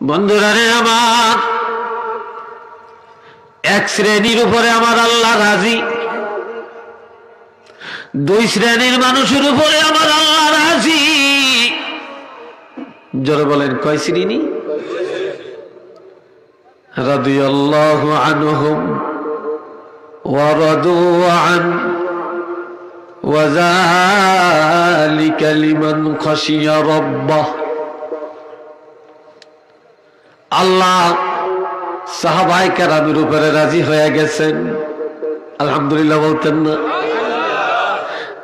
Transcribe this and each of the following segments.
বন্ধুরা রে আমার এক শ্রেণীর উপরে আমার আল্লাহ রাজি দুই শ্রেণীর মানুষের উপরে আমার আল্লাহ রাজি জোরে বলেন কয় শ্রেণী রাদিয়াল্লাহু আনহুম ورضوا عنه وذلك لمن خشي ربه আল্লাহ সাহাবাই কেরামের উপরে রাজি হয়ে গেছেন। আলহামদুলিল্লাহ বলতেন না।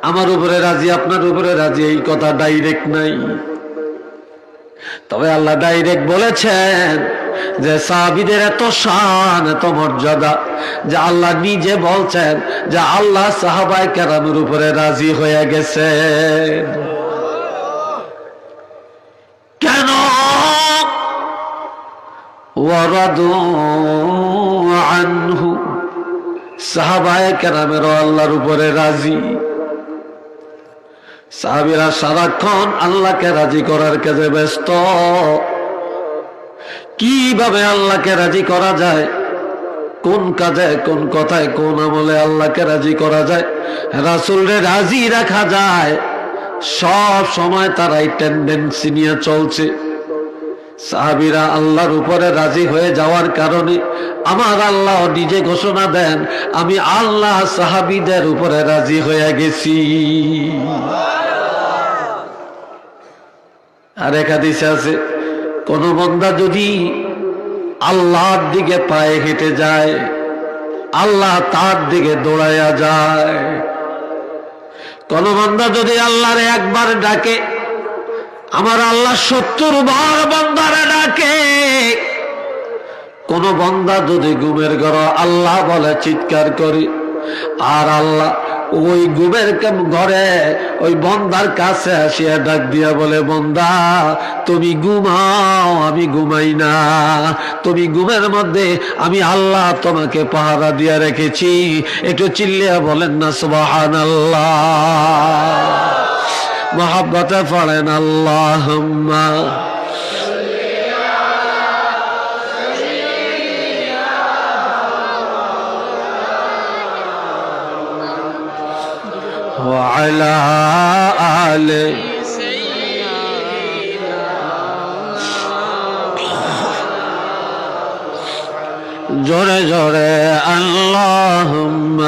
আমার উপরে রাজি, আপনার উপরে রাজি, এই কথা ডাইরেক্ট নাই। তবে আল্লাহ ডাইরেক্ট বলেছেন যে সাহাবিদের এত শান, এত মর্যাদা যে আল্লাহ নিজে বলছেন যে আল্লাহ সাহাবাই কেরামের উপরে রাজি হয়ে গেছে কেন ওয়ারাদু আনহু। সাহাবায়ে কেরামেরও আল্লাহর উপরে রাজি। সাহাবিরা সারাক্ষণ আল্লাহকে রাজি করার কাজে ব্যস্ত। কীভাবে আল্লাহকে রাজি করা যায়? কোন কাজে, কোন কথায়, কোন আমলে আল্লাহকে রাজি করা যায়? রাসুলরে রাজি রাখা যায়। সব সময় তারাই টেন্ডেন্সি নিয়ে চলছে। সাহাবিরা আল্লাহর উপরে রাজি হয়ে যাওয়ার কারণে আমার আল্লাহ নিজে ঘোষণা দেন, আমি আল্লাহ সাহাবিদের উপরে রাজি হয়ে গেছি। আর একাদিসে আছে, কোন বন্দা যদি আল্লাহর দিকে পায়ে হেঁটে যায়, আল্লাহ তার দিকে দৌড়াইয়া যায়। কোন বন্দা যদি আল্লাহর একবার ডাকে আমার আল্লাহ সত্তর বার বন্দারে ডাকে। কোন বন্দা যদি গুমের ঘর আল্লাহ বলে চিৎকার করি, আর আল্লাহ ওই গুমের ঘরে ওই বন্দার কাছে আসিয়া ডাক দিয়া বলে, বন্দা, তুমি ঘুমাও, আমি ঘুমাই না। তুমি ঘুমের মধ্যে আমি আল্লাহ তোমাকে পাহারা দিয়া রেখেছি। একটু চিল্লিয়া বলেন না সুবাহান আল্লাহ محبة فرنا اللهم. وعلى آل جورے جرجر اللهم.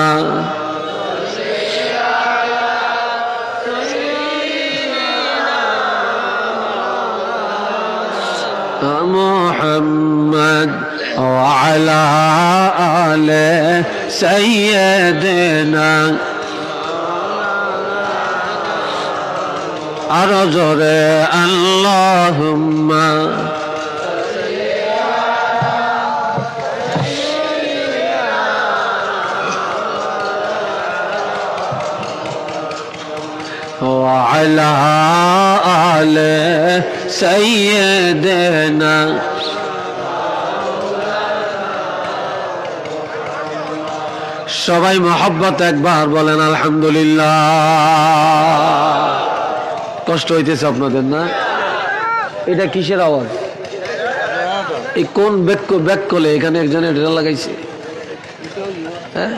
محمد وعلى آله سيدنا أرجو اللهم وعلى آله سيدنا সবাই মোহাব্বত একবার বলেন, আলহামদুলিল্লাহ। কষ্ট হইতেছে আপনাদের, না? এটা কিসের আওয়াজ? এই কোন ব্যাক ব্যাক করলে এখানে এক জেনারেটর লাগাইছে? হ্যাঁ?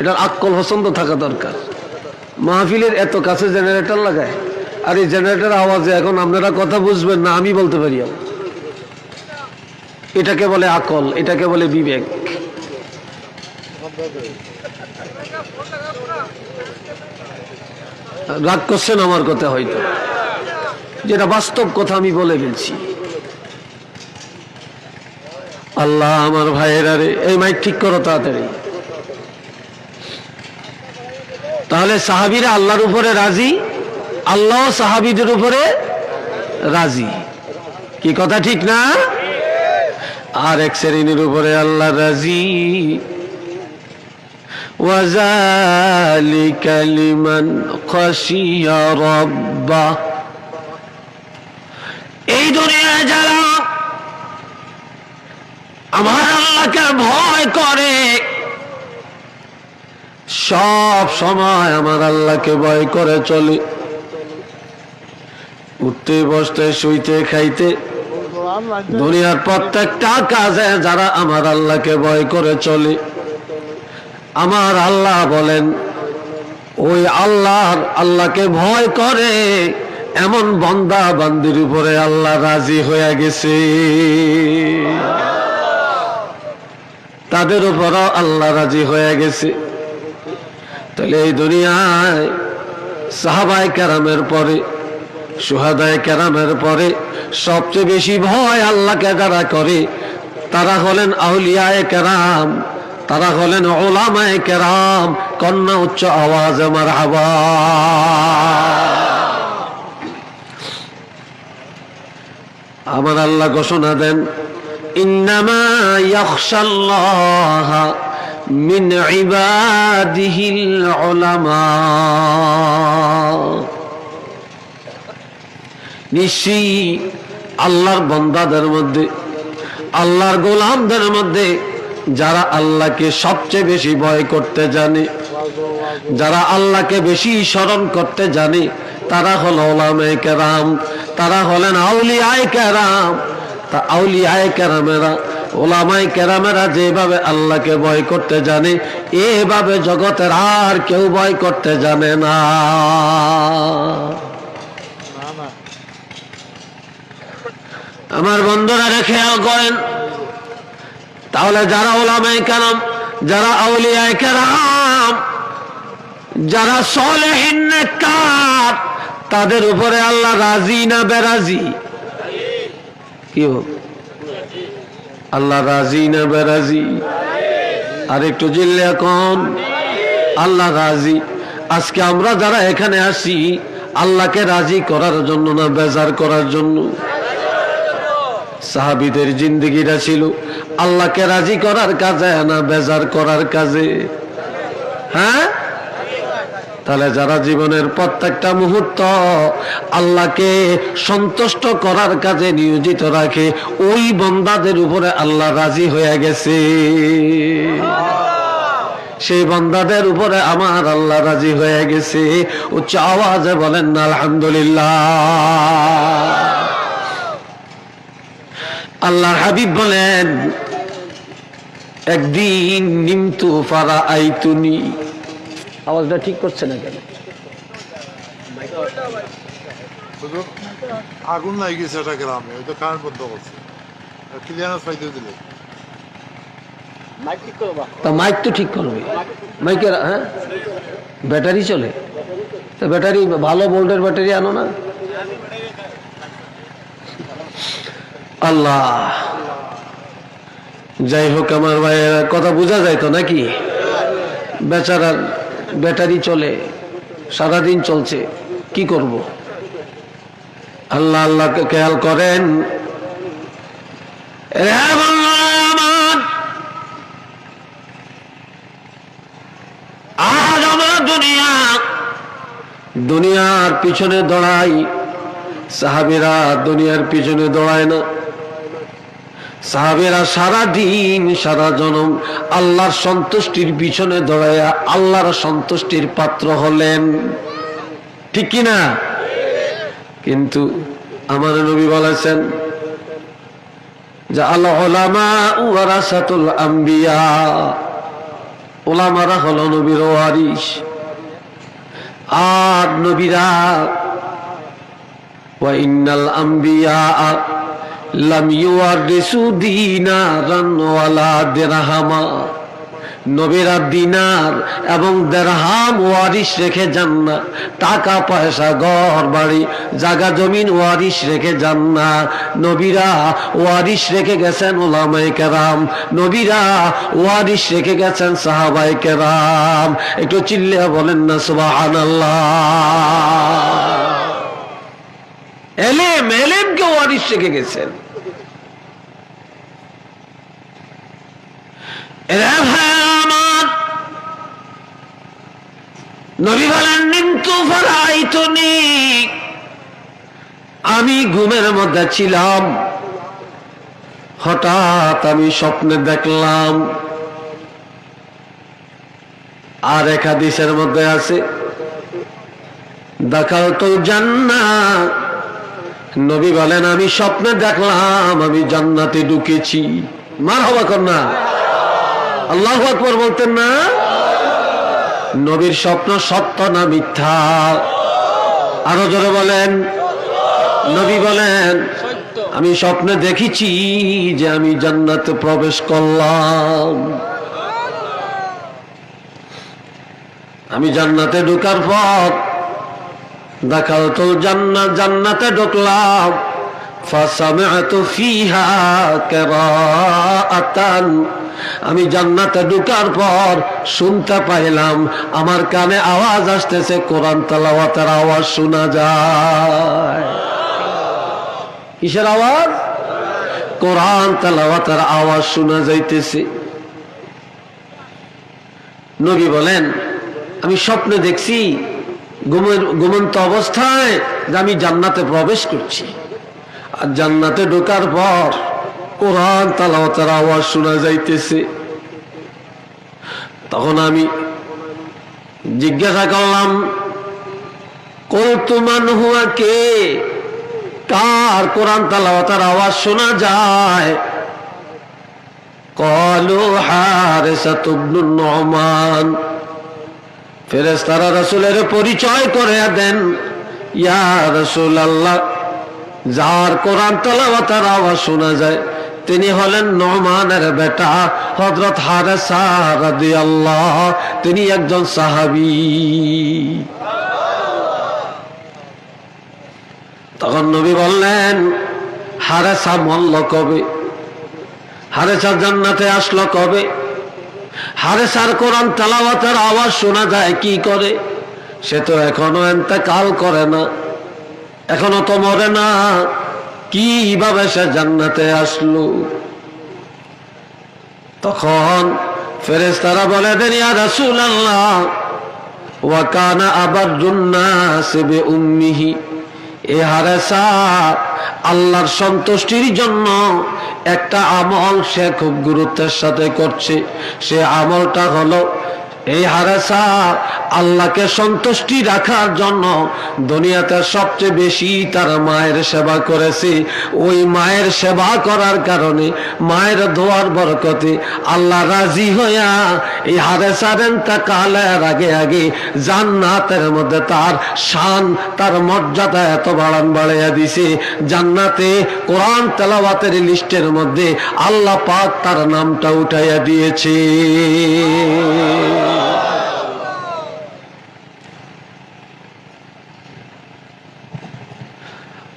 এটার আক্কল পছন্দ থাকা দরকার। মাহফিলের এত কাছে জেনারেটর লাগায়, আর এই জেনারেটর আওয়াজে এখন আপনারা কথা বুঝবেন না, আমি বলতে পারি এটাকে বলে আকল, এটাকে বলে বিবেক। রাগ করছেন আমার কথা হয়তো। যেটা বাস্তব কথা আমি বলে গেছি আল্লাহ আমার ভাইয়েরা রে, এই মাইক ঠিক করো তাড়াতাড়ি। তাহলে সাহাবিরা আল্লাহর উপরে রাজি, আল্লাহ সাহাবিদের উপরে রাজি। কি কথা ঠিক না? আর এক শ্রেণির উপরে আল্লাহ রাজি। وذلك لمن خشي ربه এই দুনিয়ায় যারা আমার আল্লাহকে ভয় করে সব সময় আমার আল্লাহকে ভয় করে চলে উঠতে বসতে শুইতে খাইতে দুনিয়ার প্রত্যেকটা কাজে যারা আমার আল্লাহকে ভয় করে চলে আমার আল্লাহ বলেন, ওই আল্লাহর আল্লাহকে ভয় করে, এমন বন্দা বান্দির উপরে আল্লাহ রাজি হয়ে গেছে। তাদের উপরও আল্লাহ রাজি হয়ে গেছে। তাহলে এই দুনিয়ায় সাহাবাই কেরামের পরে সুহাদায় কেরামের পরে সবচেয়ে বেশি ভয় আল্লাহকে যারা করে, তারা হলেন আউলিয়ায় কেরাম। তারা হলেন ওলামায় কেরাম, কন্যা উচ্চ আওয়াজ আমার হাবা আমার আল্লাহ ঘোষণা দেন, ইন্নামা আল্লাহর বন্দাদের মধ্যে, আল্লাহর গোলামদের মধ্যে যারা আল্লাহকে সবচেয়ে বেশি ভয় করতে জানে, যারা আল্লাহকে বেশি স্মরণ করতে জানে, তারা হল ওলামে কেরাম, তারা হলেন আউলি আয় কেরাম। তা আউলি আয় কেরামেরা ওলামাই কেরামেরা যেভাবে আল্লাহকে ভয় করতে জানে, এভাবে জগতের আর কেউ ভয় করতে জানে না। আমার বন্ধুরা রেখে করেন তাহলে যারা ওলামাই কেরাম, যারা আউলিয়ায় কেরাম, যারা সলেহীন তাদের উপরে আল্লাহ রাজি না বেরাজি? কি হোক আল্লাহ রাজি না বেরাজি? আর একটু জিল্লে এখন। আল্লাহ রাজি। আজকে আমরা যারা এখানে আসি, আল্লাহকে রাজি করার জন্য না বেজার করার জন্য? সাহাবিদের জিন্দগিটা ছিল। আল্লাহকে রাজি করার কাজে না বেজার করার কাজে? হ্যাঁ? তাহলে যারা জীবনের প্রত্যেকটা মুহূর্ত আল্লাহকে সন্তুষ্ট করার কাজে নিয়োজিত রাখে, ওই বন্দাদের উপরে আল্লাহ রাজি হয়ে গেছে। সেই বন্দাদের উপরে আমার আল্লাহ রাজি হয়ে গেছে। উচ্চ আওয়াজে বলেন, আলহামদুলিল্লাহ। আল্লাহর হাবিব বলেন একদিন নিমতু ফারা আইতুনি। আওয়াজটা ঠিক করছে না কেন? আগুন লাগে গেছে একটা গ্রামে ওই তো কারেন্ট বন্ধ করছে। ক্লিয়ারেন্স পাইতে দিলে। তা মাইক তো ঠিক করবে। মাইকের হ্যাঁ? ব্যাটারি চলে। তো ব্যাটারি ভালো বোল্টের ব্যাটারি আনো না? আল্লাহ। যাই হোক, আমার ভাইয়ের, কথা বোঝা যায় তো নাকি? বেচারার ব্যাটারি চলে, সারাদিন চলছে, কি করব? আল্লাহ আল্লাহকে খেয়াল করেন। দুনিয়া, দুনিয়ার পিছনে দৌড়াই। সাহাবিরা দুনিয়ার পিছনে দৌড়ায় না। সাহাবেরা সারা দিন, সারা জনম আল্লাহর সন্তুষ্টির পিছনে দৌড়াইয়া আল্লাহর সন্তুষ্টির পাত্র হলেন। ঠিক কি না? কিন্তু আমার নবী বলেছেন যে আল্লাহ ওয়ারাসাতুল আম্বিয়া। ওলামারা হলো নবীর ওয়ারিস আর নবীরা ইন্নাল আম্বিয়া লাম ইউয়ারিসু দীনারান ওয়ালা দিরহামা নবীরা দিনার এবং দেড়হাম ওয়ারিস রেখে যান না। টাকা, পয়সা, ঘর, বাড়ি জাগা জমিন ওয়ারিস রেখে যান না। নবীরা ওয়ারিস রেখে গেছেন ওলামাই কেরাম। নবীরা ওয়ারিস রেখে গেছেন সাহাবাই কেরাম। একটু চিল্লিয়া বলেন না সুবাহান এলেম, এলেমকে ওয়ারিস রেখে গেছেন। আমি ঘুমের মধ্যে ছিলাম। হঠাৎ আমি স্বপ্নে দেখলাম, আর এক হাদিসের মধ্যে আছে দেখাল তো জান্না নবী বলেন, আমি স্বপ্নে দেখলাম, আমি জান্নাতে ঢুকেছি। মার হবা কন্যা। আল্লাহ আকবর বলতেন না? নবীর স্বপ্ন সত্য না মিথ্যা? আরও জোরে বলেন। নবী বলেন, আমি স্বপ্নে দেখেছি যে আমি জান্নাতে প্রবেশ করলাম। আমি জান্নাতে ঢোকার পর দেখাল তো জান্নাত জান্নাতে ঢুকলাম আমি জান্নাতে ঢুকার পর শুনতে পাইলাম, আমার কানে আওয়াজ আসতেছে, কোরআন তেলাওয়াতের আওয়াজ শোনা যায়। কিসের আওয়াজ? কোরআন তেলাওয়াতের আওয়াজ শোনা যাইতেছে। নবী বলেন, আমি স্বপ্নে দেখছি ঘুমন্ত অবস্থায় যে আমি জান্নাতে প্রবেশ করছি। আর জান্নাতে ঢোকার পর কোরআন, তালাওয়াতের আওয়াজ শোনা যাইতেছে। তখন আমি জিজ্ঞাসা করলাম কৌতুমান হুয়া কে? কার কোরআন, তালাওয়াতের আওয়াজ শোনা যায়? কলু হারেসা তুবনুন নহমান ফেরেস্তারা রসুলের পরিচয় করে দেন, ইয়া রসুল আল্লাহ যার কোরআন তালাওয়াতের আওয়াজ শোনা যায়, তিনি হলেন নমানের বেটা হজরত রাদিয়াল্লাহ, তিনি একজন সাহাবী। তখন নবী বললেন, হারেসা মল্ল কবে? হারেসা জান্নাতে আসলো কবে? হারেসার কোরআন তালাওয়াতের আওয়াজ শোনা যায় কি করে? সে তো এখনও কাল করে না। এখনও তো মরে না। কীভাবে সে জান্নাতে আসলো? তখন ফেরেস্তারা বলে, দেন রাসূল আল্লাহ ওয়াকানা আবার জুন্নাসে উম্মিহি। এ হারে হারেসা আল্লাহর সন্তুষ্টির জন্য একটা আমল সে খুব গুরুত্বের সাথে করছে। সে আমলটা হলো এই হারেসা আল্লাহকে সন্তুষ্টি রাখার জন্য দুনিয়াতে সবচেয়ে বেশি তার মায়ের সেবা করেছে। ওই মায়ের সেবা করার কারণে মায়ের দোয়ার বরকতে আল্লাহ রাজি হইয়া এই হারেসার কালের আগে আগে জান্নাতের মধ্যে তার শান, তার মর্যাদা এত বাড়ান বাড়াইয়া দিছে। জান্নাতে কোরআন তেলাওয়াতের লিস্টের মধ্যে আল্লাহ পাক তার নামটা উঠাইয়া দিয়েছে।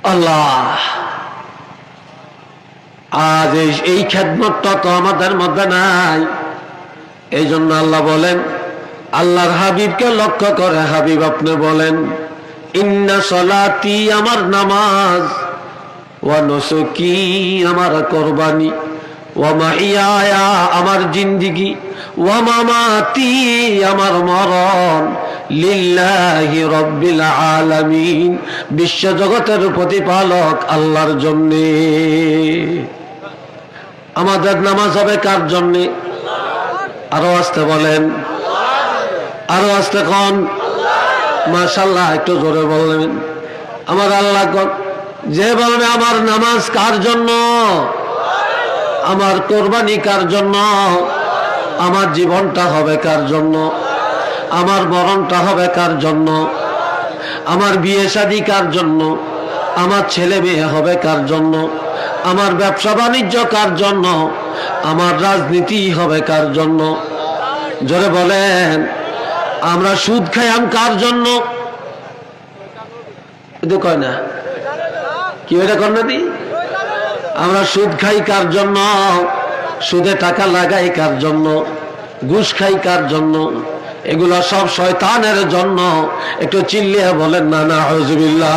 আল্লাহ, আজ এই- খেদমতটা তো আমাদের মধ্যে নাই। এই জন্য আল্লাহ বলেন, আল্লাহর হাবিবকে লক্ষ্য করে হাবিব আপনি বলেন, ইন্না সলাতি আমার নামাজ, ওয়া নসুকি আমার কোরবানি। আমার জিন্দিগি। ওয়া মামাতি আমার মরণ। লিল্লাহি রব্বিল আলামিন, বিশ্ব জগতের প্রতিপালক আল্লাহর জন্যে। আমাদের নামাজ হবে কার জন্যে? আরও আসতে বলেন। আরও আসতে কন। মাশাল্লাহ একটু জোরে বললেন আমার আল্লাহ যে বলবে আমার নামাজ কার জন্য? আমার কোরবানি কার জন্য? আমার জীবনটা হবে কার জন্য? আমার মরণটা হবে কার জন্য? আমার বিয়ে শাদী কার জন্য? আমার ছেলে মেয়ে হবে কার জন্য? আমার ব্যবসা বাণিজ্য কার জন্য? আমার রাজনীতি হবে কার জন্য? জোরে বলেন, আমরা সুদ খাইয়াম কার জন্য? কয় না? কি এটা কর না দি? আমরা সুদ খাই কার জন্য? সুদে টাকা লাগাই কার জন্য? ঘুষ খাই কার জন্য? এগুলো সব শয়তানের জন্য। একটু চিল্লিয়ে বলেন, না না হজবিল্লা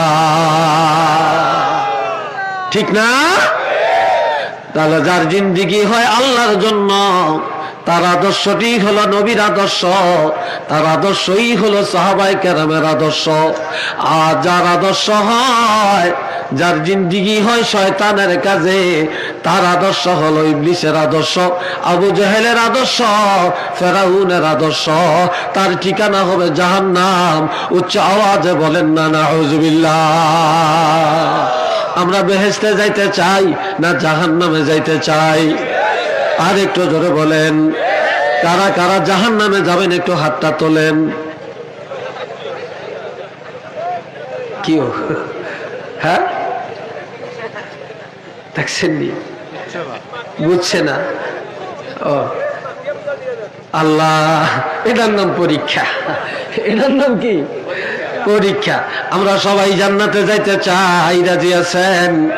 ঠিক না? তাহলে যার জিন্দিগি হয় আল্লাহর জন্য। তার আদর্শটি হলো নবীর আদর্শ, তার আদর্শই হলো সাহাবাই কেরামের আদর্শ। আর যার আদর্শ হয়, যার জিন্দিগি হয় শয়তানের কাজে, তার আদর্শ হলো ইবলিসের আদর্শ, আবু জহেলের আদর্শ, ফেরাউনের আদর্শ। তার ঠিকানা হবে জাহান্নাম। উচ্চ আওয়াজে বলেন, না না হজবিল্লা আমরা বেহেস্তে যাইতে চাই, না জাহান নামে যাইতে চাই। আর একটু জোরে বলেন, কারা কারা জাহান নামে যাবেন একটু হাতটা তোলেন। কি হ্যাঁ? দেখছেননি? বুঝছে না। ও। আল্লাহ, এটার নাম পরীক্ষা। এটার নাম কি? পরীক্ষা। আমরা সবাই জান্নাতে যাইতে চাই, রাজি আছেন?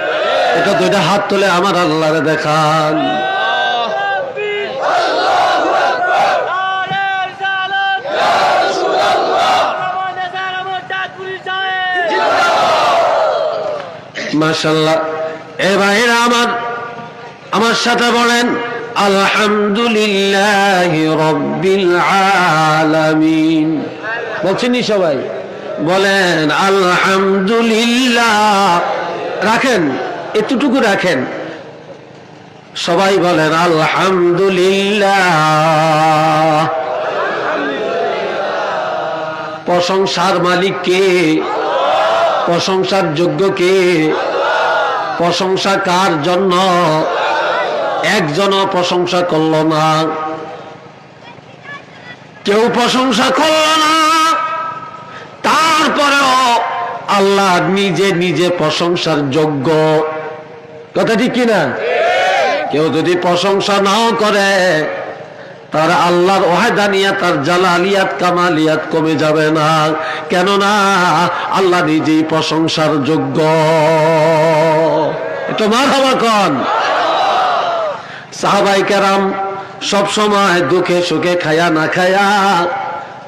এটা দুইটা হাত তুলে আমার আল্লাহরে দেখান। মাশাল্লাহ এ ভাইরা আমার আমার সাথে বলেন, আলহামদুলিল্লাহ রব্বিল আলামিন। সবাই? বলেন, আলহামদুলিল্লাহ। রাখেন, এতটুকু রাখেন। সবাই বলেন, আলহামদুলিল্লাহ। প্রশংসার মালিক কে? প্রশংসার যোগ্য কে? প্রশংসা কার জন্য? একজনও প্রশংসা করল না। কেউ প্রশংসা করল না। তারপরেও আল্লাহ নিজে নিজে প্রশংসার যোগ্য। কথা ঠিক কিনা? কেউ যদি প্রশংসা নাও করে, তার আল্লাহর ওয়াহেদানিয়া, তার জালালিয়াত, কামালিয়াত কমে যাবে না। কেননা আল্লাহ নিজেই প্রশংসার যোগ্য। এটা মার কন? সাহাবাই কেরাম সব সময় দুঃখে সুখে খায়া না খায়া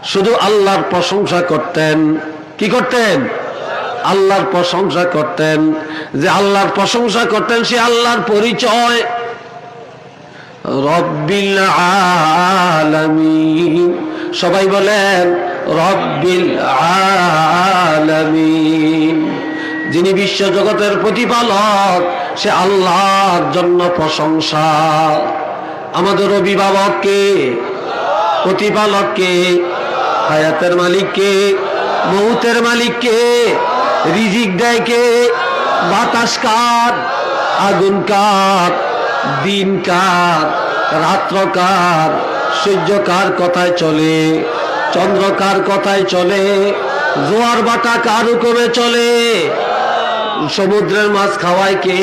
শুধু আল্লাহর প্রশংসা করতেন। কি করতেন? আল্লাহর প্রশংসা করতেন। যে আল্লাহর প্রশংসা করতেন, সে আল্লাহর পরিচয়। রব্বিল আলামিন। সবাই বলেন, রব্বিল আলামিন। যিনি বিশ্ব জগতের প্রতিপালক, সে আল্লাহর জন্য প্রশংসা। আমাদের অভিভাবককে, প্রতিপালককে, হায়াতের মালিককে, মৌতের মালিককে, রিজিক দেয় কে বাতাস কার আগুন কার দিন কার রাত্র কার সূর্য কার কথায় চলে, চন্দ্র কার কথায় চলে, জোয়ার বাটা কার হুকুমে চলে সমুদ্রের মাছ খাওয়ায় কে?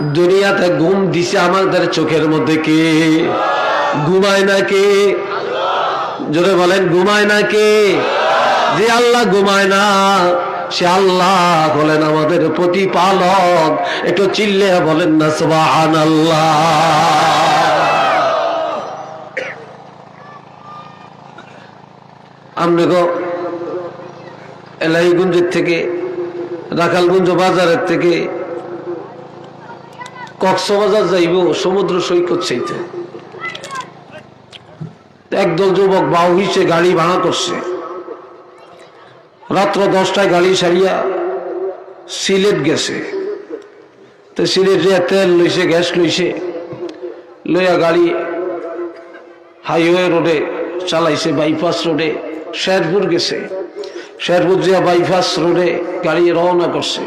দুনিয়াতে ঘুম দিছে আমাদের চোখের মধ্যে কে? ঘুমায় না কে? জোরে বলেন, ঘুমায় না কে? যে আল্লাহ ঘুমায় না, সে আল্লাহ বলেন আমাদের প্রতিপালক। একটু চিল্লে বলেন না সুবাহান আল্লাহ আপনি গো এলাহিগঞ্জের থেকে রাখালগঞ্জ বাজারের থেকে কক্সবাজার যাইব, সমুদ্র সৈকত চাইতে। একদল যুবক বাউ হিসে গাড়ি ভাড়া করছে। রাত্র দশটায় গাড়ি সারিয়া সিলেট গেছে। তো সিলেট যে তেল লইছে, গ্যাস লইছে, লইয়া গাড়ি হাইওয়ে রোডে চালাইছে, বাইপাস রোডে, শেরপুর গেছে। শেরপুর যে বাইপাস রোডে গাড়ি রওনা করছে।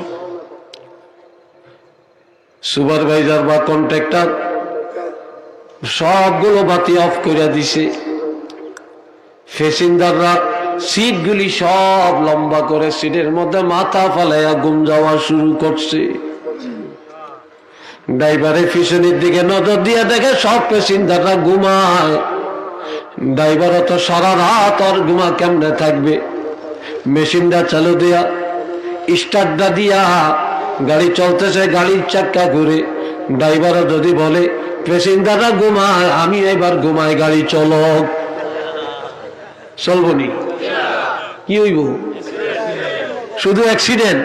সুপারভাইজার বা কন্ট্রাক্টর সবগুলো বাতি অফ করে দিছে। ফেসিন্দাররা সিটগুলি সব লম্বা করে সিটের মধ্যে মাথা ফালাইয়া গুম যাওয়া শুরু করছে। ড্রাইভারের পিছনের দিকে নজর দিয়ে দেখে সব প্যাসেঞ্জাররা ঘুমায়। ড্রাইভারও তো সারা রাত আর ঘুমা কেমনে থাকবে? মেশিনটা চালু দেয়া স্টার্টটা দিয়া, গাড়ি চলতেছে, গাড়ির চাক্কা ঘুরে। ড্রাইভারও যদি বলে প্যাসেঞ্জাররা ঘুমায়, আমি এবার ঘুমাই, গাড়ি চলক চলবনি কি হইব? শুধু অ্যাক্সিডেন্ট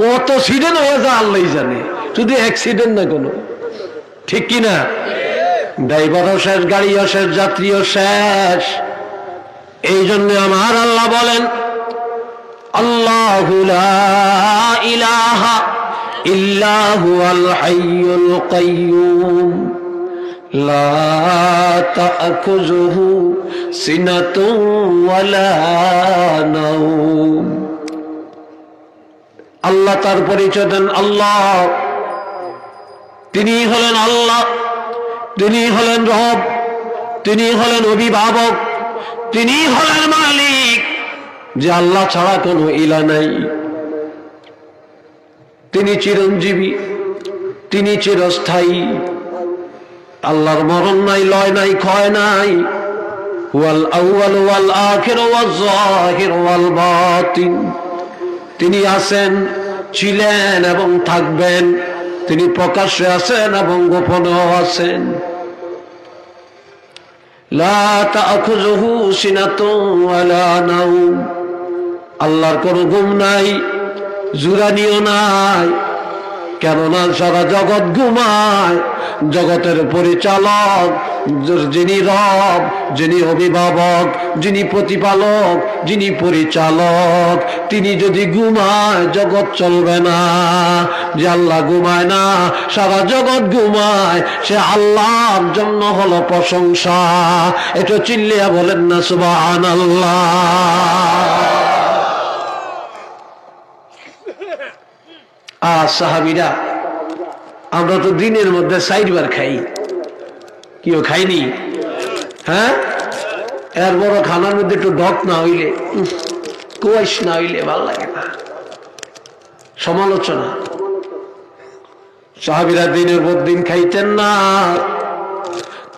কত সিডেন্ট হয়ে যায়, আল্লাহ জানে। শুধু অ্যাক্সিডেন্ট না কোনো। ঠিক কি না ড্রাইভারও শেষ, গাড়িও শেষ, যাত্রীও শেষ। এই জন্য আমার আল্লাহ বলেন, আল্লাহ ইলাহা আল হাইয়ুল কাইয়ুম। আল্লাহ তার পরিচয় দেন, আল্লাহ। তিনি হলেন আল্লাহ, তিনি হলেন রব, তিনি হলেন অভিভাবক। তিনি হলেন মালিক। যে আল্লাহ ছাড়া কোনো ইলা নাই। তিনি চিরঞ্জীবী, তিনি চিরস্থায়ী। আল্লাহর মরণ নাই, লয় নাই, ক্ষয় নাই। ওয়াল আউয়াল ওয়াল আখির ওয়াল জাহির ওয়াল বাতিন। তিনি আছেন, ছিলেন এবং থাকবেন। তিনি প্রকাশ্যে আছেন এবং গোপনেও আছেন। আল্লাহর কোনো ঘুম নাই জুরানিও নাই। কেননা সারা জগৎ ঘুমায়, জগতের পরিচালক যিনি রব, যিনি অভিভাবক, যিনি প্রতিপালক, যিনি পরিচালক, তিনি যদি ঘুমায়, জগৎ চলবে না। যে আল্লাহ ঘুমায় না, সারা জগৎ ঘুমায়, সে আল্লাহর জন্য হলো প্রশংসা। এটা চিল্লিয়া বলেন না সুবাহ আল্লাহ আর সাহাবিরা আমরা তো দিনের মধ্যে সাইডবার খাই। কেউ খাইনি হ্যাঁ? এর বড় খানার মধ্যে একটু ডক না হইলে উফ, কুয়াইশ না হইলে ভালো লাগে না। সমালোচনা। সাহাবিরা দিনের পর দিন খাইতেন না।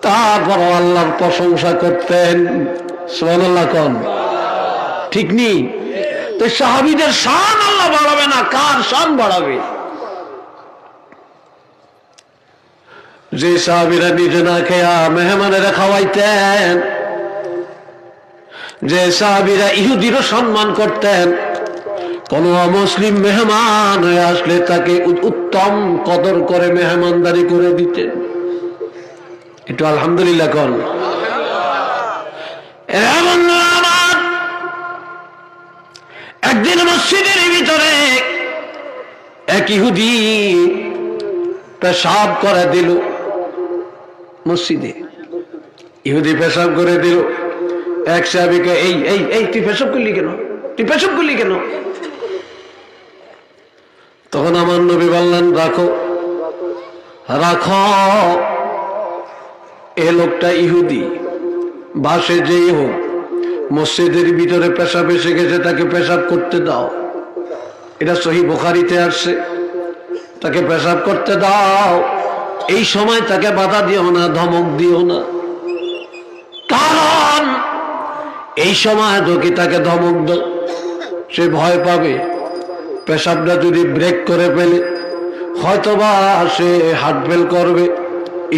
তারপর আল্লাহর প্রশংসা করতেন। সোহান কন। ঠিক নেই তো সাহাবিদের শান আল্লাহ বাড়াবে না, কার শান বাড়াবে? যে সাহাবিরা নিজে না খেয়া মেহমানেরা খাওয়াইতেন, যে সাহাবিরা ইহুদিরও সম্মান করতেন, কোন অমুসলিম মেহমান হয়ে আসলে তাকে উত্তম কদর করে মেহমানদারি করে দিতেন। একটু আলহামদুলিল্লাহ কন। এমন একদিন মসজিদের ভিতরে এক ইহুদি পেশাব করে দিল মসজিদে। ইহুদি পেশাব করে দিল। এক সাহাবিকে, এই এই এই, তুই পেশাব করলি কেন? তুই পেশাব করলি কেন? তখন আমার নবী বললেন, রাখো রাখো, এ লোকটা ইহুদি, বাসে যেই হোক মসজিদের ভিতরে পেশাব এসে গেছে, তাকে পেশাব করতে দাও। এটা সহি বোখারিতে আসছে। তাকে পেশাব করতে দাও। এই সময় তাকে বাধা দিও না, ধমক দিও না। কারণ এই সময় যদি তাকে ধমক দাও? সে ভয় পাবে। পেশাবটা যদি ব্রেক করে ফেলে, হয়তোবা সে হার্ট ফেল করবে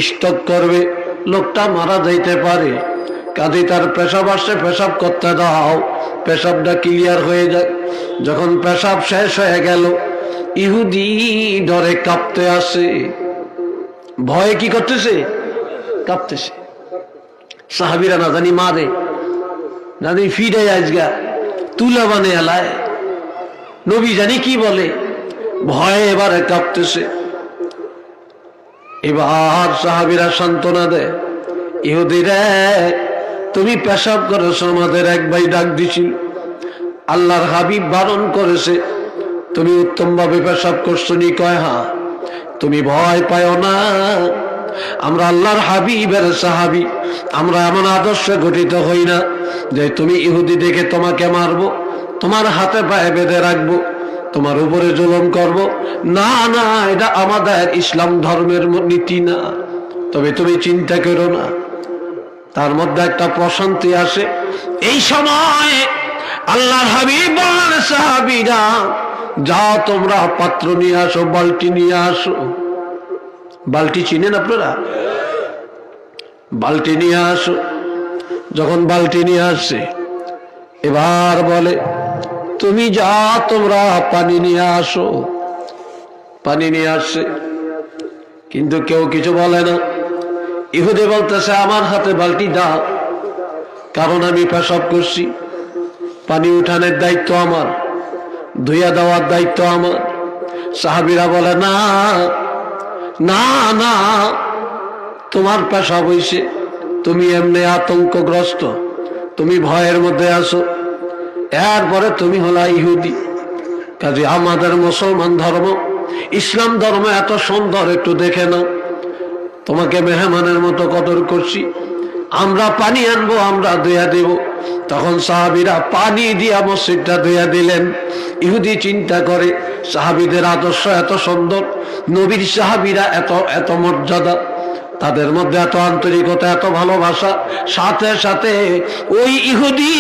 স্টক করবে, লোকটা মারা যাইতে পারে। কাজে তার পেশাব আসছে, পেশাব করতে দাও। পেশাবটা ক্লিয়ার হয়ে যায়। যখন পেশাব শেষ হয়ে গেল, ইহুদি ডরে কাঁপতে আসে। ভয়ে কি করতেছে? কাঁপতেছে। সাহাবিরা না জানি মারে জানি ফিরে আজগা, তুলা বানে এলায়। নবী জানি কি বলে? ভয়ে এবারে কাঁপতেছে। এবার সাহাবিরা সান্ত্বনা দেয়, ইহুদিরে তুমি পেশাব করেছ, আমাদের এক ভাই ডাক দিছিল। আল্লাহর হাবিব বারণ করেছে, তুমি উত্তম ভাবে পেশাব করছ নি? কয়, হা, তুমি ভয় পাও না। আমরা আল্লাহর হাবিবের সাহাবি, আমরা এমন আদর্শে গঠিত হই না যে তুমি ইহুদি দেখে তোমাকে মারবো, তোমার হাতে পায়ে বেঁধে রাখব, তোমার উপরে জুলুম করব। না না, এটা আমাদের ইসলাম ধর্মের নীতি না। তবে তুমি চিন্তা করো না তার মধ্যে একটা প্রশান্তি আসে। এই সময় আল্লাহর হাবিব সাহাবিরা, যাও তোমরা পাত্র নিয়ে আসো, বালতি নিয়ে আসো। বালতি চিনেন আপনারা? বালতি নিয়ে আসো। যখন বালতি নিয়ে আসছে, এবার বলে, তুমি যা তোমরা পানি নিয়ে আসো। পানি নিয়ে আসছে। কিন্তু কেউ কিছু বলে না। ইহুদে বলতেছে, আমার হাতে বালতি দাও। কারণ আমি পেশাব করছি। পানি উঠানের দায়িত্ব আমার, ধুইয়া দেওয়ার দায়িত্ব আমার। সাহাবিরা বলে, না না না, তোমার পেশাব হইছে। তুমি এমনি আতঙ্কগ্রস্ত। তুমি ভয়ের মধ্যে আসো এরপরে তুমি হলা ইহুদি। কাজে আমাদের মুসলমান ধর্ম, ইসলাম ধর্ম এত সুন্দর, একটু দেখে নাও। তোমাকে মেহমানের মতো কদর করছি। আমরা পানি আনব, আমরা দেয়া দেব। তখন সাহাবিরা পানি দিয়া মসজিদটা দেয়া দিলেন। ইহুদি চিন্তা করে, সাহাবিদের আদর্শ এত সুন্দর, নবীর সাহাবিরা এত এত মর্যাদা। তাদের মধ্যে এত আন্তরিকতা, এত ভালোবাসা, সাথে সাথে ওই ইহুদি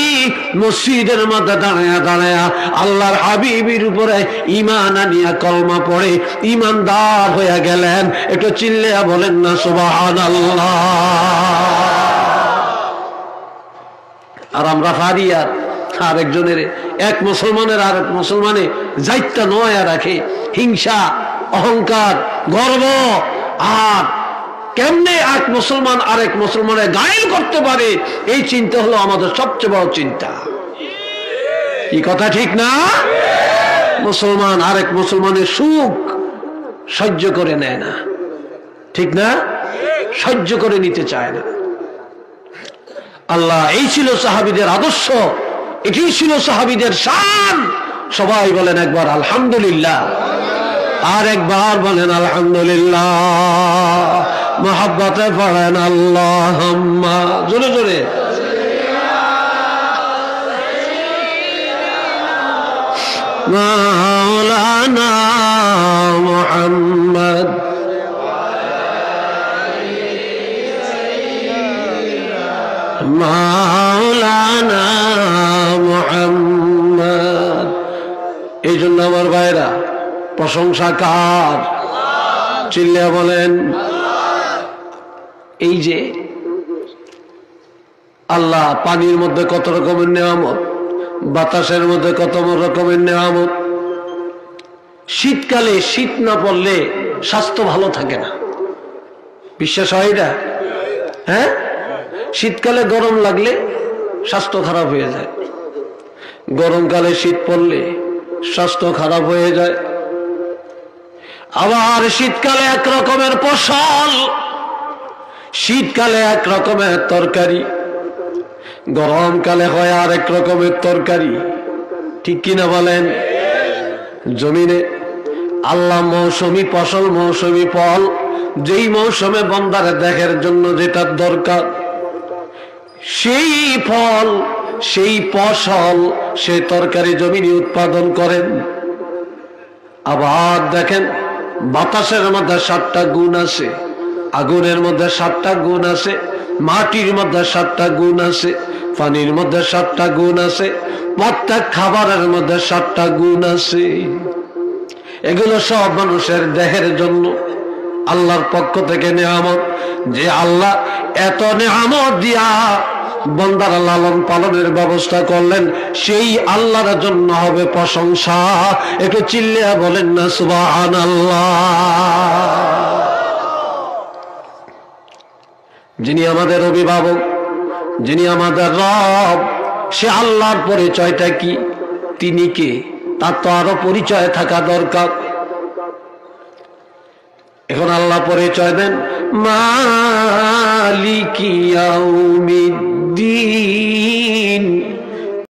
মসজিদের মধ্যে দাঁড়ায়া দাঁড়ায়া আল্লাহর হাবিবির উপরে ইমান আনিয়া কলমা পড়ে ইমানদার হইয়া গেলেন। একটু চিল্লিয়া বলেন না সুবাহান আর আমরা পারি আর আরেকজনের, এক মুসলমানের আর এক মুসলমানে যাইতা নয়া রাখে। হিংসা, অহংকার, গর্ব, আর কেমনে এক মুসলমান আরেক মুসলমানের গায়েল করতে পারে? এই চিন্তা হলো আমাদের সবচেয়ে বড় চিন্তা। কি কথা ঠিক না? মুসলমান আরেক মুসলমানের সুখ সহ্য করে নেয় না। ঠিক না? সহ্য করে নিতে চায় না। আল্লাহ, এই ছিল সাহাবিদের আদর্শ। এটি ছিল সাহাবিদের শান। সবাই বলেন একবার আলহামদুলিল্লাহ। আর একবার বলেন আলহামদুলিল্লাহ। মোহাব্বতে পড়েন আল্লাহ জোরে জোরে। এই জন্য আমার ভাইরা প্রশংসা কার চিল্লিয়া বলেন এই যে আল্লাহ পানির মধ্যে কত রকমের নেয়ামত, বাতাসের মধ্যে কত রকমের নেয়ামত। শীতকালে শীত না পড়লে স্বাস্থ্য ভালো থাকে না। বিশ্বাস হয় এটা হ্যাঁ? শীতকালে গরম লাগলে স্বাস্থ্য খারাপ হয়ে যায়। গরমকালে শীত পড়লে স্বাস্থ্য খারাপ হয়ে যায়। আবার শীতকালে এক রকমের ফসল শীতকালে এক রকমের তরকারি, গরমকালে হয় আর এক রকমের তরকারি। ঠিক কিনা বলেন? জমিনে আল্লাহ মৌসুমি ফসল, মৌসুমি ফল, যেই মৌসুমে বন্দারে দেখার জন্য যেটা দরকার, সেই ফল, সেই ফসল, সে তরকারি জমিনে উৎপাদন করেন। আবার দেখেন বাতাসের মধ্যে সাতটা গুণ আছে আগুনের মধ্যে সাতটা গুণ আছে, মাটির মধ্যে সাতটা গুণ আছে, পানির মধ্যে সাতটা গুণ আছে, প্রত্যেক খাবারের মধ্যে সাতটা গুণ আছে। এগুলো সব মানুষের দেহের জন্য আল্লাহর পক্ষ থেকে নেয়ামত, যে আল্লাহ এত নেয়ামত দিয়া বন্দার লালন পালনের ব্যবস্থা করলেন, সেই আল্লাহর জন্য হবে প্রশংসা। একটু চিল্লিয়া বলেন না সুবাহান যিনি আমাদের অভিভাবক, যিনি আমাদের রব, সে আল্লাহর পরিচয়টা কি? তিনি কে? তার তো আরও পরিচয় থাকা দরকার। এখন আল্লাহ পরিচয় দেন মালিকিয়াউমিদ্দিন